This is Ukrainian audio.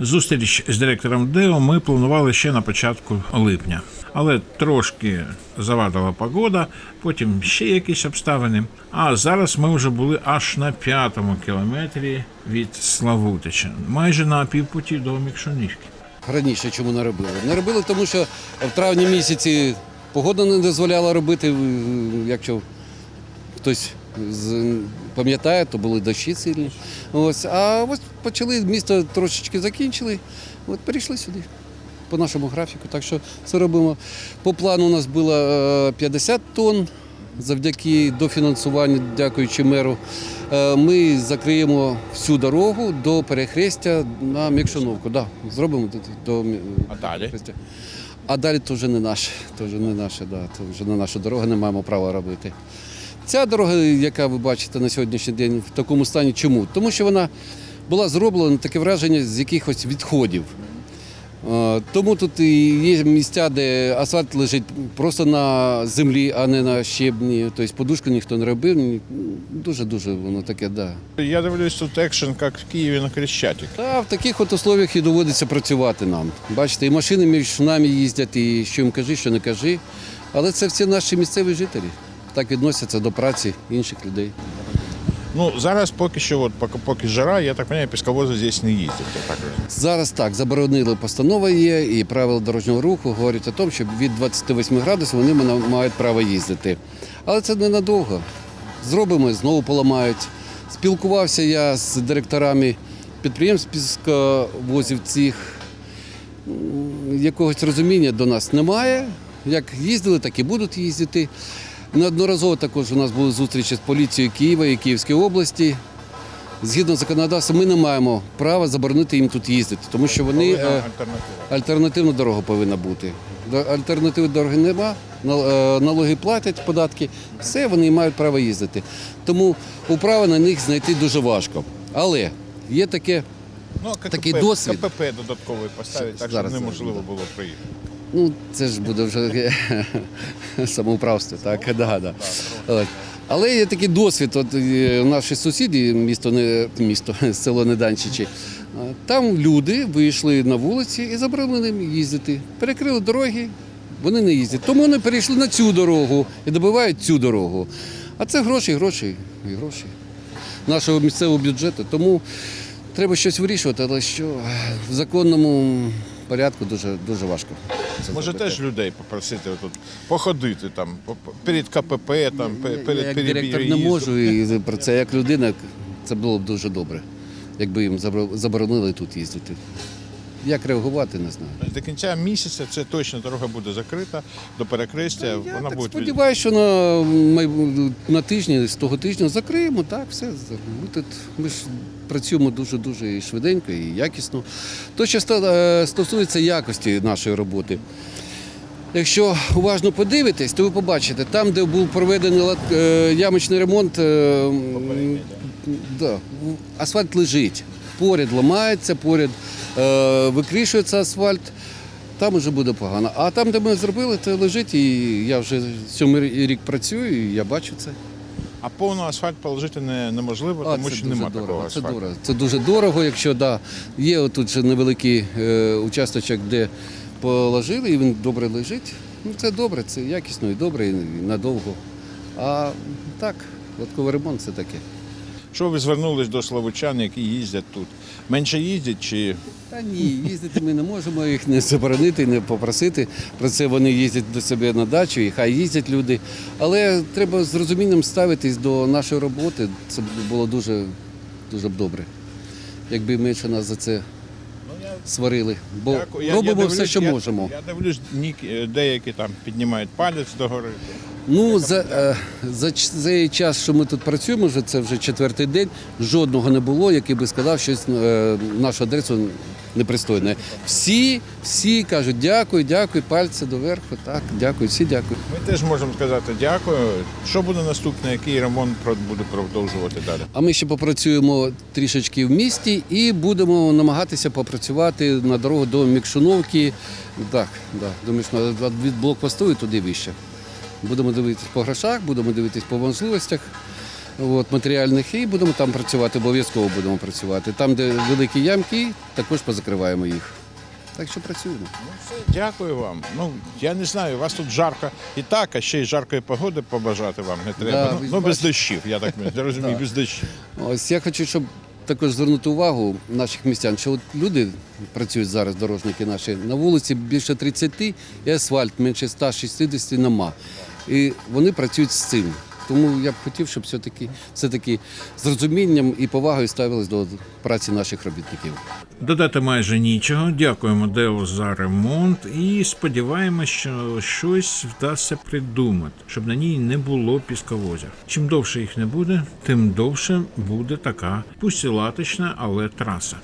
Зустріч з директором ДЕО ми планували ще на початку липня, але трошки завадила погода, потім ще якісь обставини. А зараз ми вже були аж на п'ятому кілометрі від Славутича, майже на півпуті до Мікшунівки. Раніше чому не робили? Не робили, тому що в травні місяці погода не дозволяла робити. Якщо хтось пам'ятає, то були дощі сильні. Ось. А ось почали місто трошечки закінчили. От перейшли сюди. По нашому графіку, так що це робимо. По плану у нас було е, 50 тонн. Завдяки дофінансуванню, дякуючи меру, е, ми закриємо всю дорогу до перехрестя на Мікшановку. Да, зробимо до, А далі? перехрестя. А далі то вже не наше, то вже не наше, да, то вже не наша дорога, не маємо права робити. Ця дорога, яка ви бачите на сьогоднішній день, в такому стані чому? Тому що вона була зроблена таке враження з якихось відходів. Тому тут і є місця, де асфальт лежить просто на землі, а не на щебні. Тобто подушку ніхто не робив. Дуже-дуже воно таке, да. Я дивлюсь тут екшен, як в Києві на Крещатик. Та в таких от условиях і доводиться працювати нам. Бачите, і машини між нами їздять, і що їм кажи, що не кажи. Але це всі наші місцеві жителі. Так відносяться до праці інших людей. Ну, зараз поки що, от, поки, поки жара, я так розумію, пісковози здесь не їздять. Я так розумію. Зараз так, заборонили постанова є, і правила дорожнього руху говорять о тому, що від 28 градусів вони мають право їздити. Але це ненадовго. Зробимо, знову поламають. Спілкувався я з директорами підприємств пісковозів цих. Якогось розуміння до нас немає. Як їздили, так і будуть їздити. Неодноразово також у нас були зустрічі з поліцією Києва і Київської області. Згідно законодавства, ми не маємо права заборонити їм тут їздити, тому що вони е, альтернативна дорога повинна бути. Альтернативи дороги нема, е, налоги платять, податки, все вони мають право їздити. Тому управи на них знайти дуже важко. Але є таке, Ну, КПП, такий досвід. КПП додатковий поставить, так щоб неможливо було приїхати. Ну це ж буде вже самоуправство, так? Да, да. От. Але є такий досвід. От е, наші сусіди, місто не місто, село Неданчичі, там люди вийшли на вулиці і заборонили їм їздити. Перекрили дороги, вони не їздять. Тому вони перейшли на цю дорогу і добивають цю дорогу. А це гроші, гроші і гроші нашого місцевого бюджету. Тому треба щось вирішувати, але що в законному порядку дуже, дуже важко. Це Може зробити. теж людей попросити тут походити там перед КПП, там, Я перед як директор не можу, і про це як людина це було б дуже добре, якби їм забро- заборонили тут їздити. Як реагувати, не знаю. До кінця місяця це точно дорога буде закрита до перехрестя. Я Вона так буде сподіваюся, що на, на тижні, з того тижня закриємо, так, все. Ми, тут, ми ж працюємо дуже-дуже і швиденько і якісно. То, що е, стосується якості нашої роботи. Якщо уважно подивитесь, то ви побачите, там, де був проведений е, ямочний ремонт, е, да, асфальт лежить. Поряд ламається, поряд викришується асфальт, там вже буде погано. А там, де ми зробили, то лежить, і я вже сьомий рік працюю, і я бачу це. А повний асфальт положити не, неможливо, А, тому що немає дорого. асфальту. Це дорого. Це дуже дорого, якщо да, є тут невеликий е, участочок, де положили, і він добре лежить. Ну це добре, це якісно і добре, і надовго. А так, додатковий ремонт це таке. Що ви звернулись до славучан, які їздять тут? Менше їздять чи Та ні, їздити ми не можемо їх не заборонити, не попросити. Про це вони їздять до себе на дачу, і хай їздять люди. Але треба з розумінням ставитись до нашої роботи. Це було дуже, дуже б добре. Якби менше нас за це сварили. Бо Дякую. Робимо я все, дивлюсь, що я- можемо. Я дивлюсь, деякі там піднімають палець догори. Ну, за, е, за цей час, що ми тут працюємо, вже це вже четвертий день, жодного не було, який би сказав щось е, нашу адресу непристойне. Всі, всі кажуть дякую, дякую, пальці доверху, так, дякую, всі дякую. Ми теж можемо сказати дякую. Що буде наступне, який ремонт буде продовжувати далі? А ми ще попрацюємо трішечки в місті і будемо намагатися попрацювати на дорогу до Мікшуновки. Так, да, до Мікшуновки, від блокпосту і туди вище. Будемо дивитись по грошах, будемо дивитись по можливостях. от, матеріальних і будемо там працювати, обов'язково будемо працювати. Там, де великі ямки, також позакриваємо їх. Так що працюємо. Дякую вам. Ну я не знаю, у вас тут жарко і так, а ще й жаркої погоди побажати вам не треба. Да, ну, ви ну, без дощів, я так я розумію, без дощів. Ось я хочу, щоб також звернути увагу наших містян, що от люди працюють зараз, дорожники наші, на вулиці більше 30 і асфальт менше 160 нема. І вони працюють з цим. Тому я б хотів, щоб все-таки все-таки з розумінням і повагою ставились до праці наших робітників. Додати майже нічого. Дякуємо Део за ремонт і сподіваємось, що щось вдасться придумати, щоб на ній не було пісковозів. Чим довше їх не буде, тим довше буде така пусть і але траса.